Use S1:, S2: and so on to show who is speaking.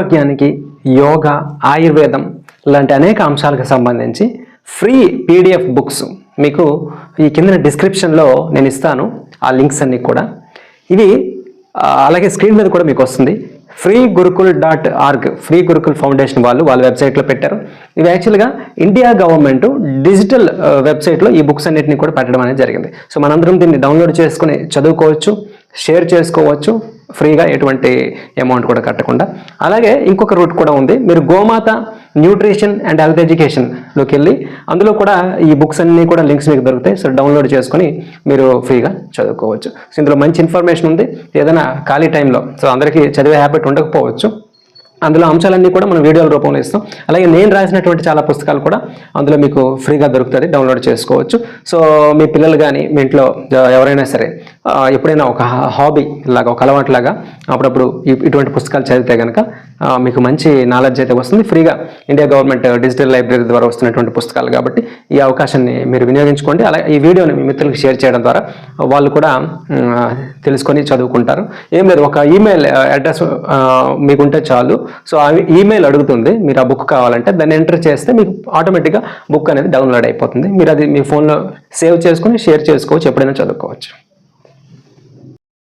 S1: ఆరోగ్యానికి యోగా ఆయుర్వేదం లాంటి అనేక అంశాలకు సంబంధించి ఫ్రీ పీడిఎఫ్ బుక్స్ మీకు ఈ కింద డిస్క్రిప్షన్లో నేను ఇస్తాను. ఆ లింక్స్ అన్నీ కూడా. ఇవి అలాగే స్క్రీన్ మీద కూడా మీకు వస్తుంది. Free Gurukul dot org free Gurukul foundation వాళ్ళు వాళ్ళ వెబ్సైట్లో పెట్టారు. ఇవి యాక్చువల్గా ఇండియా గవర్నమెంట్ డిజిటల్ వెబ్సైట్లో ఈ బుక్స్ అన్నింటినీ కూడా పెట్టడం అనేది జరిగింది. సో మనందరం దీన్ని డౌన్లోడ్ చేసుకుని చదువుకోవచ్చు షేర్ చేసుకోవచ్చు ఫ్రీగా ఎటువంటి అమౌంట్ కూడా కట్టకుండా. అలాగే ఇంకొక రూట్ కూడా ఉంది. మీరు గోమాత న్యూట్రిషన్ అండ్ హెల్త్ ఎడ్యుకేషన్లోకి వెళ్ళి అందులో కూడా ఈ బుక్స్ అన్నీ కూడా లింక్స్ మీకు దొరుకుతాయి. సో డౌన్లోడ్ చేసుకొని మీరు ఫ్రీగా చదువుకోవచ్చు. సో ఇందులో మంచి ఇన్ఫర్మేషన్ ఉంది. ఏదైనా ఖాళీ టైంలో సో అందరికీ చదివే హ్యాబిట్ ఉండకపోవచ్చు. అందులో అంశాలన్నీ కూడా మనం వీడియోల రూపంలో ఇస్తాం. అలాగే నేను రాసినటువంటి చాలా పుస్తకాలు కూడా అందులో మీకు ఫ్రీగా దొరుకుతుంది డౌన్లోడ్ చేసుకోవచ్చు. సో మీ పిల్లలు కానీ మీ ఇంట్లో ఎవరైనా సరే ఎప్పుడైనా ఒక హాబీ లాగా ఒక అలవాటు లాగా అప్పుడప్పుడు ఇటువంటి పుస్తకాలు చదివితే కనుక మీకు మంచి నాలెడ్జ్ అయితే వస్తుంది. ఫ్రీగా ఇండియా గవర్నమెంట్ డిజిటల్ లైబ్రరీ ద్వారా వస్తున్నటువంటి పుస్తకాలు కాబట్టి ఈ అవకాశాన్ని మీరు వినియోగించుకోండి. అలాగే ఈ వీడియోని మీ మిత్రులకు షేర్ చేయడం ద్వారా వాళ్ళు కూడా తెలుసుకొని చదువుకుంటారు. ఏం లేదు ఒక ఈమెయిల్ అడ్రస్ మీకుంటే చాలు. సో ఆ ఈమెయిల్ అడుగుతుంది. మీరు ఆ బుక్ కావాలంటే దాన్ని ఎంటర్ చేస్తే మీకు ఆటోమేటిక్గా బుక్ అనేది డౌన్లోడ్ అయిపోతుంది. మీరు అది మీ ఫోన్లో సేవ్ చేసుకొని షేర్ చేసుకోవచ్చు ఎప్పుడైనా చదువుకోవచ్చు.